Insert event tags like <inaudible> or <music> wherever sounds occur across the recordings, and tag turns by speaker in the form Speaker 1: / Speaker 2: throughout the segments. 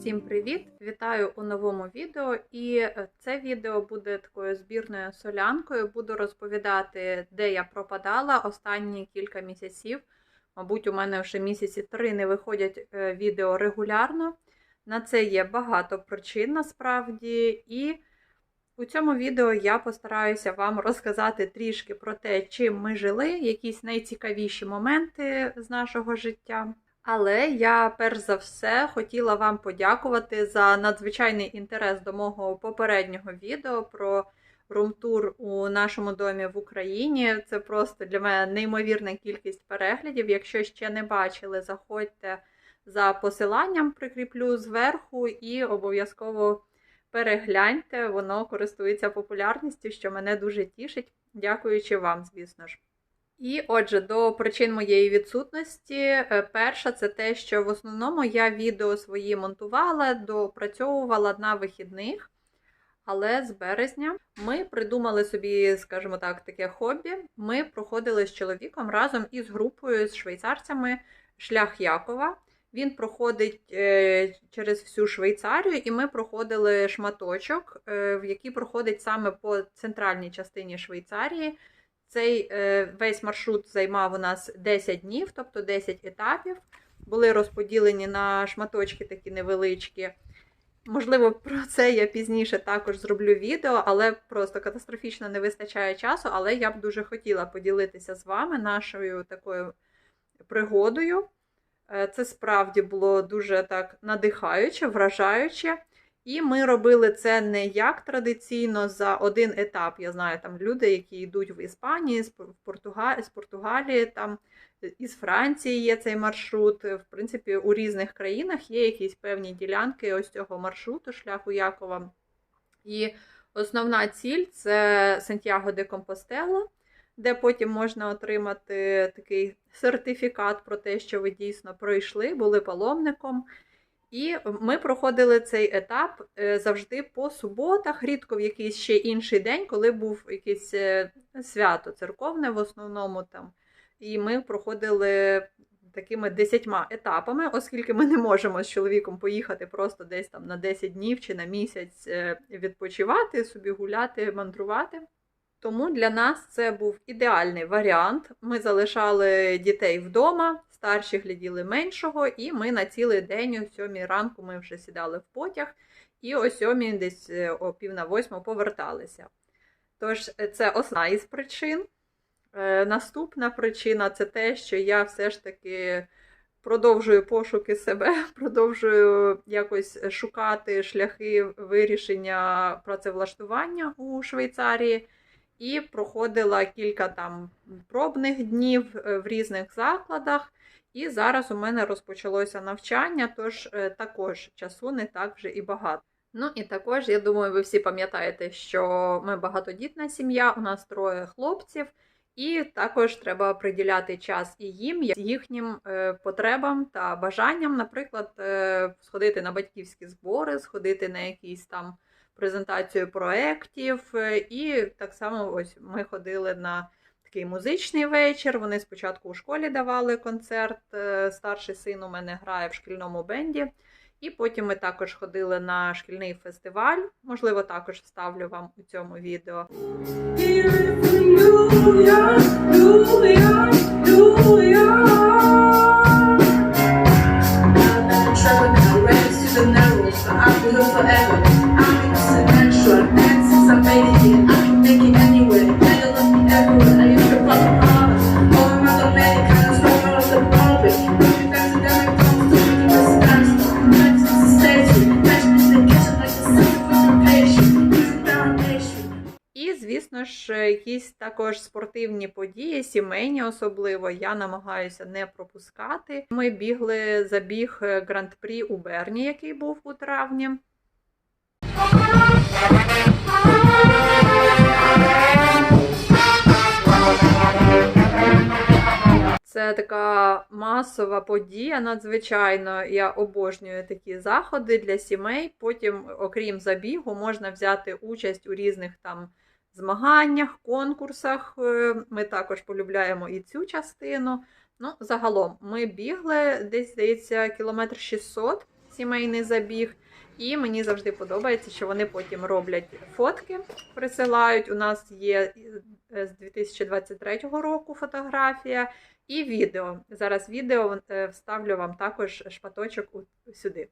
Speaker 1: Всім привіт! Вітаю у новому відео. І е, це відео буде такою збірною солянкою. Буду розповідати, де я пропадала останні кілька місяців. Мабуть, у мене вже місяці три не виходять е, відео регулярно. На це є багато причин насправді. І у цьому відео я постараюся вам розказати трішки про те, чим ми жили, якісь найцікавіші моменти з нашого життя. Але я перш за все хотіла вам подякувати за надзвичайний інтерес до мого попереднього відео про румтур у нашому домі в Україні. Це просто для мене неймовірна кількість переглядів. Якщо ще не бачили, заходьте за посиланням, прикріплю зверху і обов'язково перегляньте. Воно користується популярністю, що мене дуже тішить. Дякуючи вам, звісно ж. І отже, до причин моєї відсутності. Е, Перша це те, що в основному я відео свої монтувала, допрацьовувала на вихідних. Але з березня ми придумали собі, скажімо так, таке хобі. Ми проходили з чоловіком разом із групою з швейцарцями шлях Якова. Він проходить е, через всю Швейцарію, і ми проходили шматочок, е, який проходить саме по центральній частині Швейцарії. Цей е, весь маршрут займав у нас 10 днів, тобто 10 етапів. Були розподілені на шматочки такі невеличкі. Можливо, про це я пізніше також зроблю відео, але просто катастрофічно не вистачає часу. Але я б дуже хотіла поділитися з вами нашою такою пригодою. Е, Це справді було дуже так надихаюче, вражаюче. І ми робили це не як традиційно за один етап. Я знаю, там люди, які йдуть в Іспанії, з Португалії, з Португалії, там із Франції є цей маршрут. В принципі, у різних країнах є якісь певні ділянки ось цього маршруту, шляху Якова. І основна ціль це Сантьяго де Компостела, де потім можна отримати такий сертифікат про те, що ви дійсно пройшли, були паломником. І ми проходили цей етап е, завжди по суботах, рідко в якийсь ще інший день, коли був якесь е, свято церковне в основному там. І ми проходили такими десятьма етапами, оскільки ми не можемо з чоловіком поїхати просто десь там на 10 днів чи на місяць е, відпочивати, собі гуляти, мандрувати. Тому для нас це був ідеальний варіант. Ми залишали дітей вдома, старші гляділи меншого, і ми на цілий день, о сьомій ранку, ми вже сідали в потяг, і о сьомій, десь о пів на восьму поверталися. Тож, це одна із причин. Е, Наступна причина це те, що я все ж таки продовжую пошуки себе, <laughs> продовжую якось шукати шляхи вирішення працевлаштування у Швейцарії. І проходила кілька там пробних днів в різних закладах. І зараз у мене розпочалося навчання, тож е, також часу не так вже і багато. Ну і також, я думаю, ви всі пам'ятаєте, що ми багатодітна сім'я, у нас троє хлопців, і також треба приділяти час і їм, їхнім е, потребам та бажанням, наприклад, е, сходити на батьківські збори, сходити на якісь там презентацію проєктів. І так само ось ми ходили на такий музичний вечір. Вони спочатку у школі давали концерт. Старший син у мене грає в шкільному бенді. І потім ми також ходили на шкільний фестиваль. Можливо, також вставлю вам у цьому відео. Також спортивні події, сімейні особливо, я намагаюся не пропускати. Ми бігли забіг гранд-прі у Берні, який був у травні. Це така масова подія, надзвичайно. Я обожнюю такі заходи для сімей. Потім, окрім забігу, можна взяти участь у різних там змаганнях, конкурсах. Е, Ми також полюбляємо і цю частину. Ну, загалом, ми бігли десь, здається, кілометр 600. сімейний забіг. І мені завжди подобається, що вони потім роблять фотки, присилають. У нас є е, з 2023 року фотографія і відео. Зараз відео е, вставлю вам також шматочок сюди.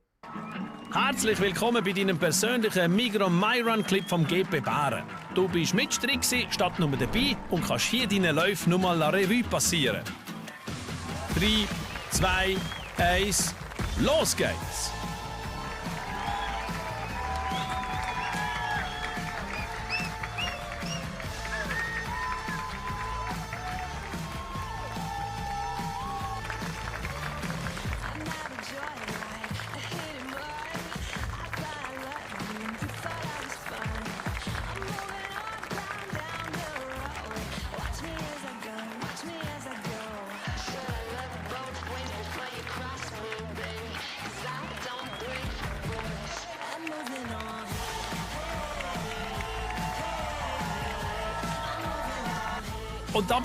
Speaker 2: Herzlich willkommen bei deinem persönlichen Migros MyRun Clip vom GP Baren. Du bist Mitstreiter gewesen, statt nur dabei und kannst hier deine Läufe nur mal la Revue passieren. 3, 2, 1, los geht's!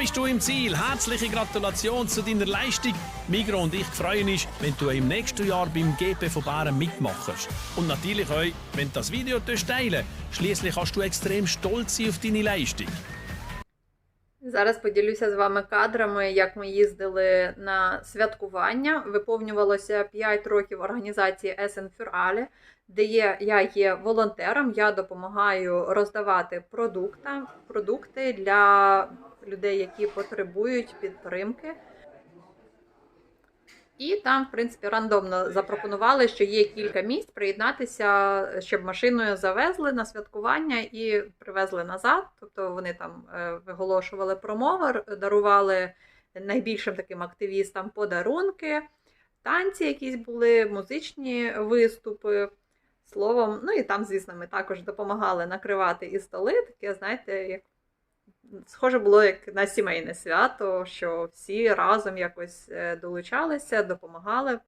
Speaker 2: Bist du im Ziel. Herzliche Gratulation zu deiner Leistung. Migro und ich freuen uns, wenn du im nächsten Jahr beim GP von Baren mitmachst. Und natürlich auch, wenn du das Video teilen Schließlich kannst du extrem stolz sein auf deine Leistung.
Speaker 1: Зараз поділюся з вами кадрами, як ми їздили на святкування. Виповнювалося 5 років організації Есен Фюралі, де є, я є волонтером. Я допомагаю роздавати продукти, продукти для людей, які потребують підтримки. І там, в принципі, рандомно запропонували, що є кілька місць приєднатися, щоб машиною завезли на святкування і привезли назад. Тобто вони там е, виголошували промови, дарували найбільшим таким активістам подарунки, танці якісь були, музичні виступи. Словом, ну і там, звісно, ми також допомагали накривати і столи. Таке, знаєте, як схоже було як на сімейне свято, що всі разом якось е, долучалися, допомагали.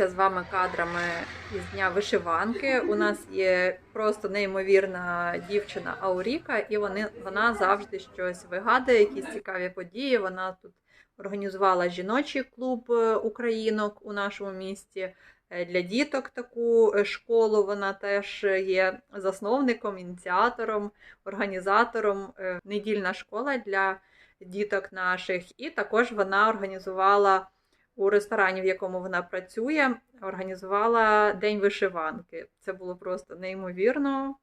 Speaker 1: Це ось ділюся з вами кадрами із дня вишиванки. У нас є просто неймовірна дівчина Ауріка, і вони, вона завжди щось вигадує, якісь цікаві події. Вона тут організувала жіночий клуб е, українок у нашому місті. Е, Для діток таку е, школу вона теж є засновником, ініціатором, організатором. Недільна школа для діток наших. І також вона організувала у ресторані, в якому вона працює, організувала День вишиванки. Це було просто неймовірно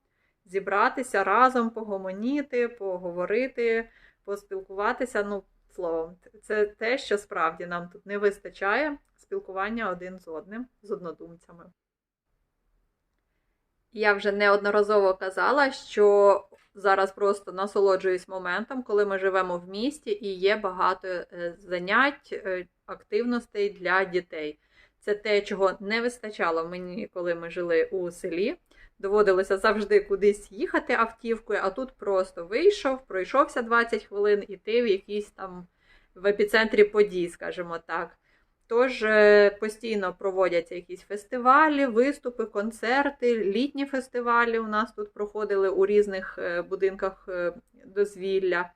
Speaker 1: зібратися разом, погомоніти, поговорити, поспілкуватися. Ну, словом, це те, що справді нам тут не вистачає спілкування один з одним, з однодумцями. Я вже неодноразово казала, що зараз просто насолоджуюсь моментом, коли ми живемо в місті і є багато е, занять, е, активностей для дітей. Це те, чого не вистачало мені, коли ми жили у селі. Доводилося завжди кудись їхати автівкою, а тут просто вийшов, пройшовся 20 хвилин, і ти в якійсь там в епіцентрі подій, скажімо так. Тож е, постійно проводяться якісь фестивалі, виступи, концерти, літні фестивалі у нас тут проходили у різних е, будинках е, дозвілля.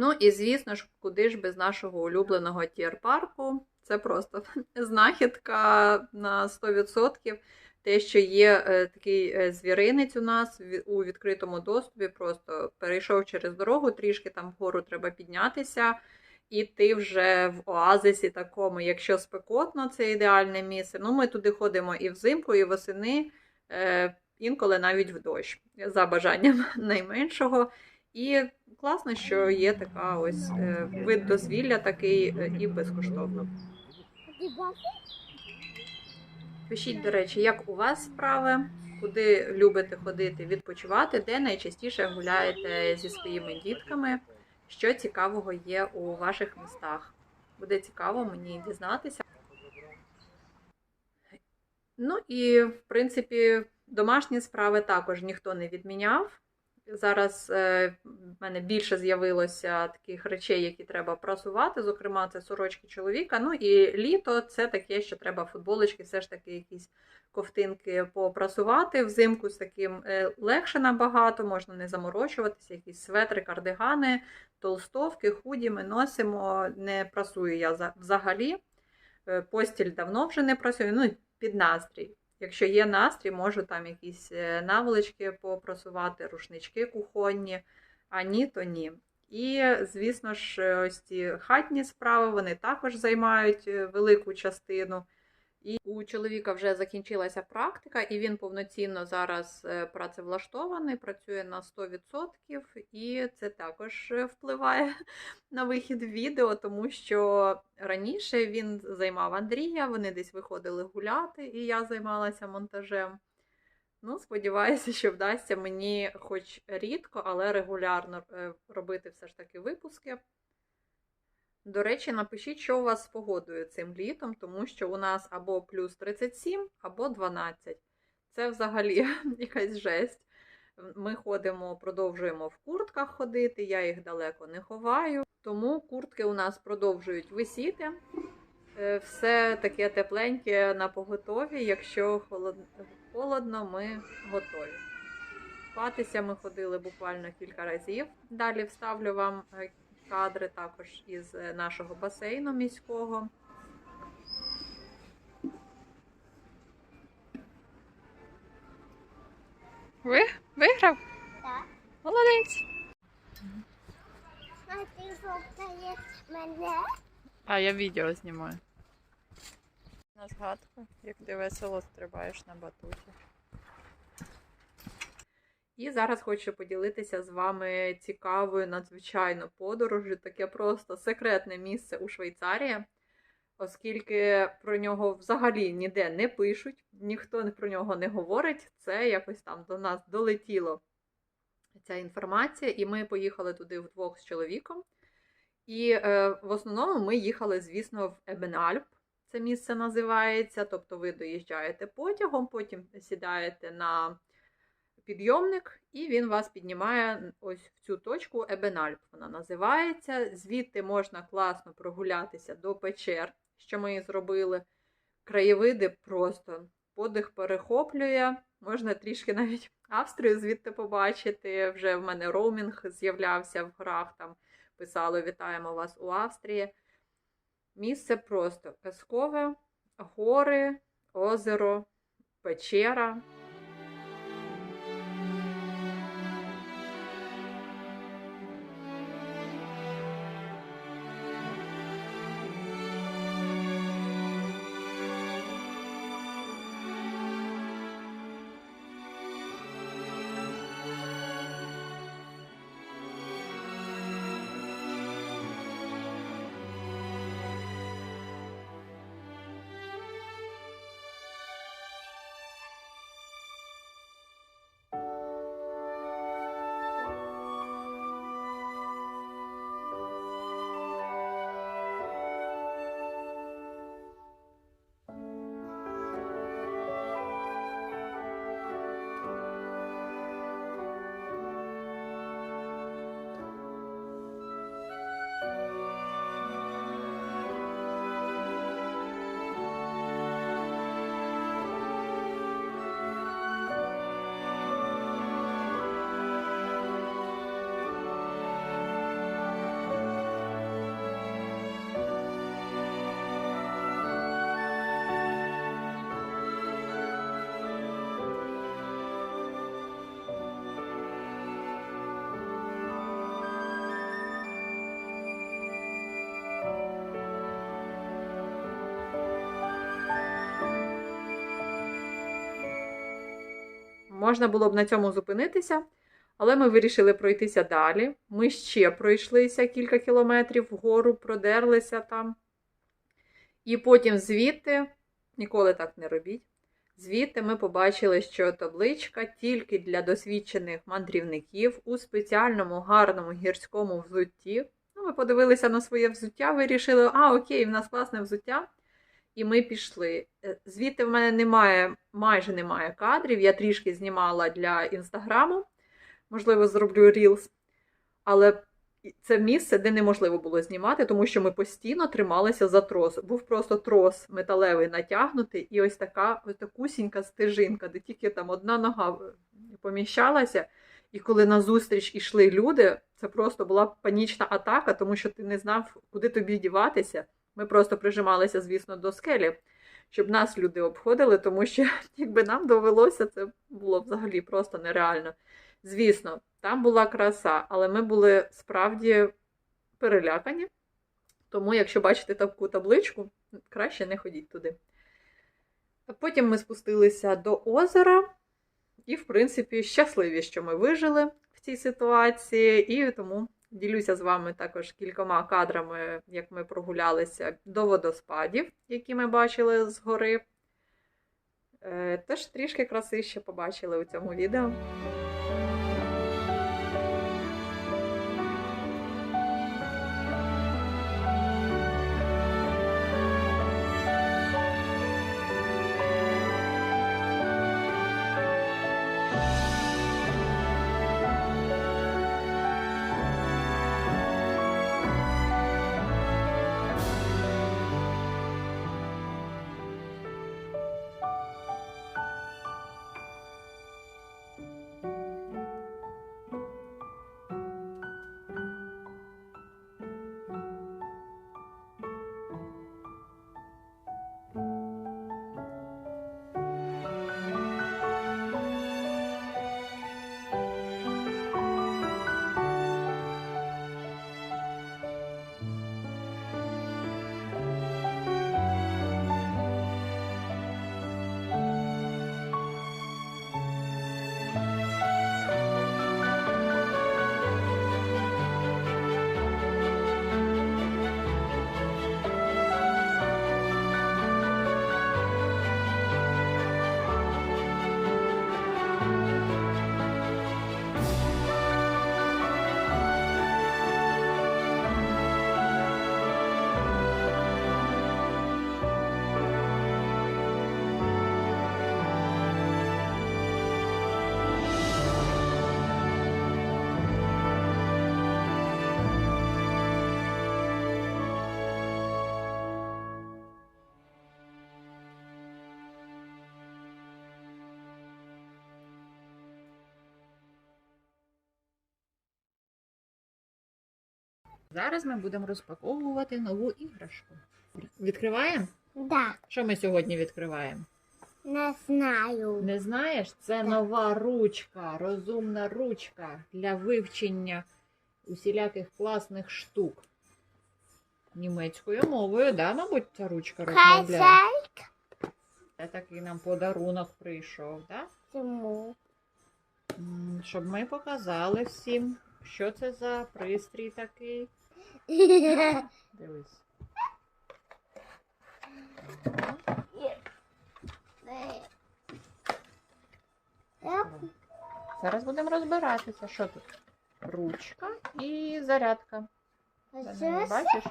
Speaker 1: Ну і звісно ж, куди ж без нашого улюбленого тір-парку. Це просто <laughs> знахідка на 100%. Те, що є е, такий е, звіринець у нас у відкритому доступі, просто перейшов через дорогу, трішки там вгору треба піднятися, і ти вже в оазисі такому, якщо спекотно, це ідеальне місце. Ну, ми туди ходимо і взимку, і восени. Е, інколи навіть в дощ, за бажанням <laughs> найменшого. І класно, що є така ось е, вид дозвілля такий е, і безкоштовно. Пишіть, до речі, як у вас справи, куди любите ходити відпочивати, де найчастіше гуляєте зі своїми дітками, що цікавого є у ваших містах. Буде цікаво мені дізнатися. Ну і, в принципі, домашні справи також ніхто не відміняв. Зараз е, в мене більше з'явилося таких речей, які треба прасувати. Зокрема, це сорочки чоловіка. Ну і літо це таке, що треба футболочки, все ж таки якісь ковтинки попрасувати. Взимку з таким е, легше набагато, можна не заморочуватися, якісь светри, кардигани, толстовки, худі ми носимо. Не прасую я за- взагалі. Е, Постіль давно вже не прасую. Ну, під настрій. Якщо є настрій, можу там якісь е, наволочки попросувати, рушнички кухонні, а ні, то ні. І, звісно ж, е, ось ці хатні справи вони також займають е, велику частину. І у чоловіка вже закінчилася практика, і він повноцінно зараз е, працевлаштований, працює на 100%, і це також е, впливає <laughs> на вихід відео, тому що раніше він займав Андрія, вони десь виходили гуляти, і я займалася монтажем. Ну, сподіваюся, що вдасться мені, хоч рідко, але регулярно е, робити все ж таки випуски. До речі, напишіть, що у вас з погодою цим літом, тому що у нас або плюс 37, або 12. Це взагалі <laughs> якась жесть. Ми ходимо, продовжуємо в куртках ходити, я їх далеко не ховаю. Тому куртки у нас продовжують висіти. Е, Все таке тепленьке на поготові. Якщо холодно, ми готові. Купатися ми ходили буквально кілька разів. Далі вставлю вам е, кадри також із е, нашого басейну міського. Ви виграв?
Speaker 3: Так.
Speaker 1: Молодець.
Speaker 3: А ти фоткаєш мене?
Speaker 1: А я відео знімаю. На згадку, як ти весело стрибаєш на батуті. І зараз хочу поділитися з вами цікавою надзвичайно подорожю. Таке просто секретне місце у Швейцарії, оскільки про нього взагалі ніде не пишуть, ніхто про нього не говорить. Це якось там до нас долетіло ця інформація, і ми поїхали туди вдвох з чоловіком. І е, в основному ми їхали, звісно, в Ебенальп. Це місце називається. Тобто ви доїжджаєте потягом, потім сідаєте на підйомник, і він вас піднімає ось в цю точку Ебенальп. Вона називається. Звідти можна класно прогулятися до печер, що ми і зробили. Краєвиди просто подих перехоплює. Можна трішки навіть Австрію звідти побачити. Вже в мене роумінг з'являвся в горах там писало Вітаємо вас у Австрії. Місце просто казкове, гори, озеро, печера. Можна було б на цьому зупинитися, але ми вирішили пройтися далі. Ми ще пройшлися кілька кілометрів вгору, продерлися там. І потім звідти, ніколи так не робіть. Звідти ми побачили, що табличка тільки для досвідчених мандрівників у спеціальному гарному гірському взутті. Ну, ми подивилися на своє взуття, вирішили, а окей, в нас класне взуття. І ми пішли. Е, Звідти в мене немає, майже немає кадрів. Я трішки знімала для інстаграму, можливо, зроблю рілс. Але це місце, де неможливо було знімати, тому що ми постійно трималися за трос. Був просто трос металевий натягнутий, і ось така ось такусінька стежинка, де тільки там одна нога е, поміщалася. І коли назустріч ішли люди, це просто була панічна атака, тому що ти не знав, куди тобі діватися. Ми просто прижималися, звісно, до скелі, щоб нас люди обходили, тому що <laughs> якби нам довелося, це було взагалі просто нереально. Звісно, там була краса, але ми були справді перелякані. Тому, якщо бачите таку табличку, краще не ходіть туди. Потім ми спустилися до озера, і, в принципі, щасливі, що ми вижили в цій ситуації, і тому ділюся з вами також кількома кадрами, як ми прогулялися до водоспадів, які ми бачили згори. Е, Теж трішки краси ще побачили у цьому відео.
Speaker 4: Зараз ми будемо розпаковувати нову іграшку. Відкриваємо?
Speaker 3: Да,
Speaker 4: Що ми сьогодні відкриваємо?
Speaker 3: не знаю.
Speaker 4: Не знаєш? Це нова ручка, розумна ручка для вивчення усіляких класних штук. Німецькою мовою, да, мабуть, ця ручка розмовляє. Це такий нам подарунок прийшов, да?
Speaker 3: Чому?
Speaker 4: Щоб ми показали всім, що це за пристрій такий. <laughs> Дивись. Зараз будемо розбиратися, що тут. Ручка і зарядка. Бачиш?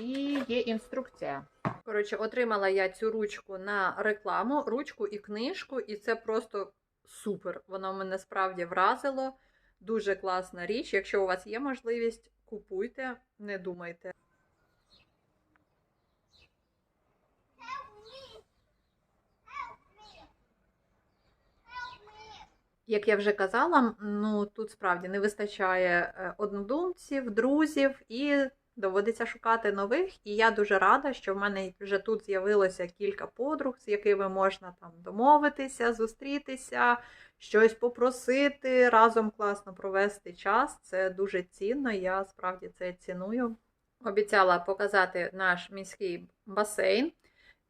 Speaker 4: І є інструкція.
Speaker 1: Коротше, отримала я цю ручку на рекламу, ручку і книжку, і це просто супер. Воно мене справді вразило. Дуже класна річ. Якщо у вас є можливість, купуйте, не думайте. Як я вже казала, ну тут справді не вистачає е, однодумців, друзів і доводиться шукати нових. І я дуже рада, що в мене вже тут з'явилося кілька подруг, з якими можна там домовитися, зустрітися, щось попросити, разом класно провести час. Це дуже цінно. Я справді це ціную. Обіцяла показати наш міський басейн.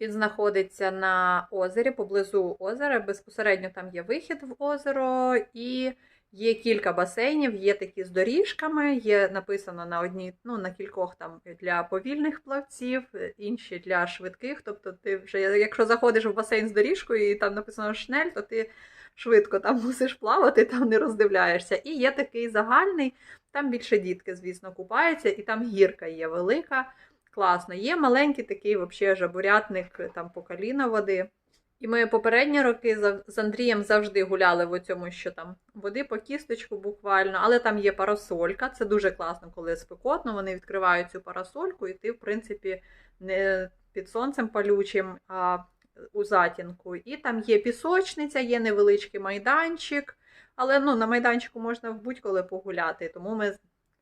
Speaker 1: Він знаходиться на озері, поблизу озера. Безпосередньо там є вихід в озеро, і є кілька басейнів, є такі з доріжками, є написано на одній, ну на кількох там для повільних плавців, інші для швидких. Тобто, ти вже, якщо заходиш в басейн з доріжкою і там написано шнель, то ти швидко там мусиш плавати, там не роздивляєшся. І є такий загальний, там більше дітки, звісно, купаються, і там гірка є велика. Класно. Є маленький такий вообще жабурятник там по коліна води. І ми попередні роки з Андрієм завжди гуляли в цьому, що там води по кісточку буквально, але там є парасолька. Це дуже класно, коли спекотно. Вони відкривають цю парасольку, і ти, в принципі, не під сонцем палючим, а у затінку. І там є пісочниця, є невеличкий майданчик. Але ну, на майданчику можна будь-коли погуляти. Тому ми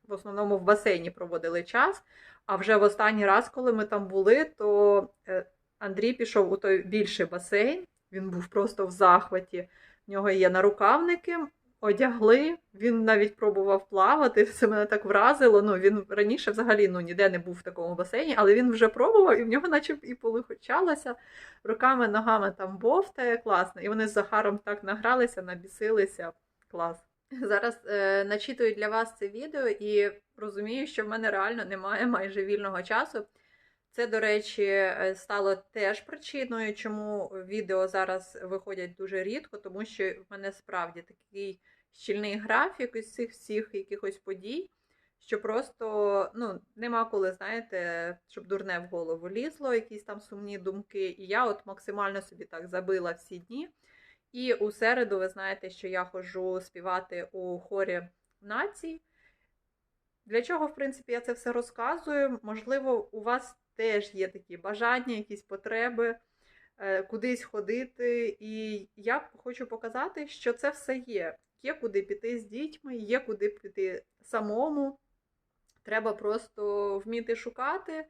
Speaker 1: в основному в басейні проводили час. А вже в останній раз, коли ми там були, то е, Андрій пішов у той більший басейн. Він був просто в захваті. В нього є нарукавники, одягли. Він навіть пробував плавати. <laughs> Це мене так вразило. Ну він раніше взагалі ну, ніде не був в такому басейні, але він вже пробував, і в нього, наче і полихочалося. Руками, ногами там бовтає, класно. І вони з Захаром так награлися, набісилися. Клас. Зараз е, начитую для вас це відео і розумію, що в мене реально немає майже вільного часу. Це, до речі, е, стало теж причиною, чому відео зараз виходять дуже рідко, тому що в мене справді такий щільний графік із цих всіх якихось подій, що просто ну, нема коли, знаєте, щоб дурне в голову лізло, якісь там сумні думки. І я от максимально собі так забила всі дні. І у середу, ви знаєте, що я ходжу співати у хорі націй. Для чого, в принципі, я це все розказую? Можливо, у вас теж є такі бажання, якісь потреби е, кудись ходити. І я хочу показати, що це все є. Є куди піти з дітьми, є куди піти самому. Треба просто вміти шукати,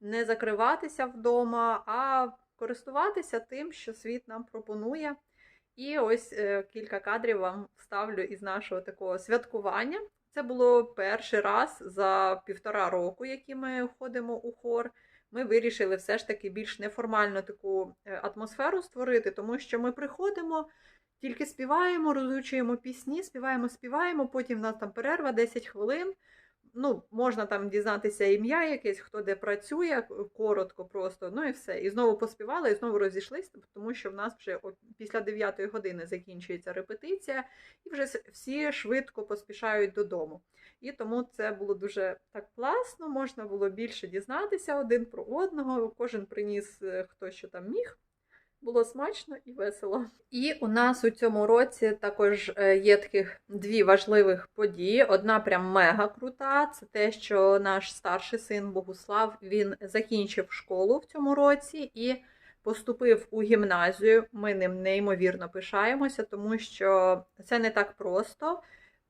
Speaker 1: не закриватися вдома, а користуватися тим, що світ нам пропонує. І ось е, кілька кадрів вам вставлю із нашого такого святкування. Це було перший раз за півтора року, які ми ходимо у хор. Ми вирішили все ж таки більш неформальну таку е, атмосферу створити, тому що ми приходимо, тільки співаємо, розучуємо пісні, співаємо, співаємо, потім в нас там перерва 10 хвилин. Ну, можна там дізнатися ім'я якесь, хто де працює, коротко просто, ну і все. І знову поспівали, і знову розійшлися, тому що в нас вже після 9 години закінчується репетиція, і вже всі швидко поспішають додому. І тому це було дуже так класно, можна було більше дізнатися один про одного, кожен приніс е, хто що там міг. Було смачно і весело. І у нас у цьому році також е, є таких дві важливих події. Одна прям мега крута. Це те, що наш старший син Богуслав він закінчив школу в цьому році і поступив у гімназію. Ми ним неймовірно пишаємося, тому що це не так просто.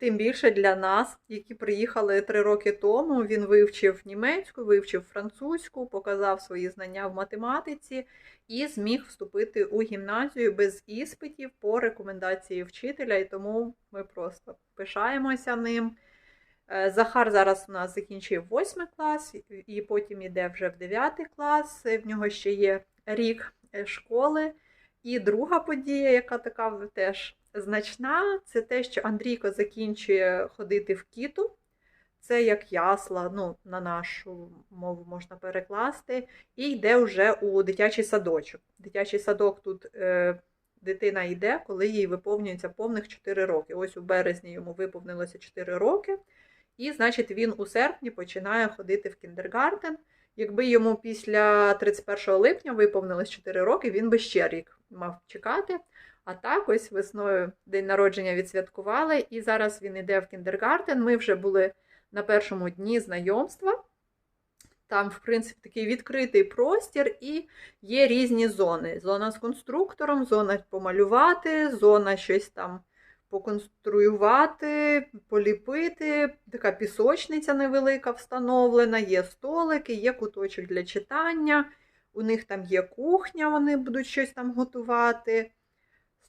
Speaker 1: Тим більше для нас, які приїхали три роки тому. Він вивчив німецьку, вивчив французьку, показав свої знання в математиці і зміг вступити у гімназію без іспитів по рекомендації вчителя. І тому ми просто пишаємося ним. Е, Захар зараз у нас закінчив 8 клас, і потім йде вже в 9 клас. В нього ще є рік е, школи. І друга подія, яка така теж значна, це те, що Андрійко закінчує ходити в кіту. Це як ясла, ну, на нашу мову можна перекласти, і йде вже у дитячий садочок. Дитячий садок тут е, дитина йде, коли їй виповнюється повних 4 роки. Ось у березні йому виповнилося 4 роки, і, значить, він у серпні починає ходити в кіндергартен. Якби йому після 31 липня виповнилось 4 роки, він би ще рік мав чекати. А так, ось весною день народження відсвяткували, і зараз він іде в кіндергартен. Ми вже були на першому дні знайомства. Там, в принципі, такий відкритий простір, і є різні зони. Зона з конструктором, зона помалювати, зона щось там поконструювати, поліпити. Така пісочниця невелика встановлена, є столики, є куточок для читання. У них там є кухня, вони будуть щось там готувати.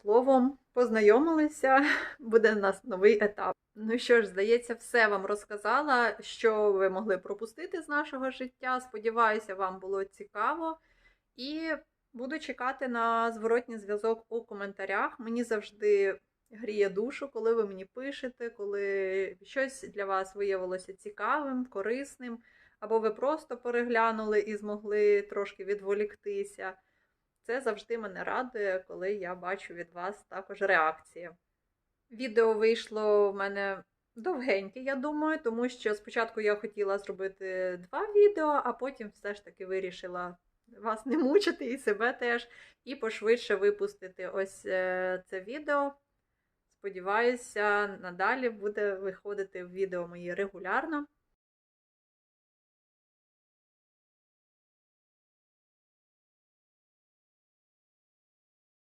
Speaker 1: Словом, познайомилися, <laughs> буде у нас новий етап. Ну що ж, здається, все вам розказала, що ви могли пропустити з нашого життя. Сподіваюся, вам було цікаво. І Буду чекати на зворотній зв'язок у коментарях. Мені завжди гріє душу, коли ви мені пишете, коли щось для вас виявилося цікавим, корисним, або ви просто переглянули і змогли трошки відволіктися. Це завжди мене радує, коли я бачу від вас також реакції. Відео вийшло в мене довгеньке, я думаю, тому що спочатку я хотіла зробити два відео, а потім все ж таки вирішила вас не мучити і себе теж, і пошвидше випустити ось е, це відео. Сподіваюся, надалі буде виходити відео мої регулярно.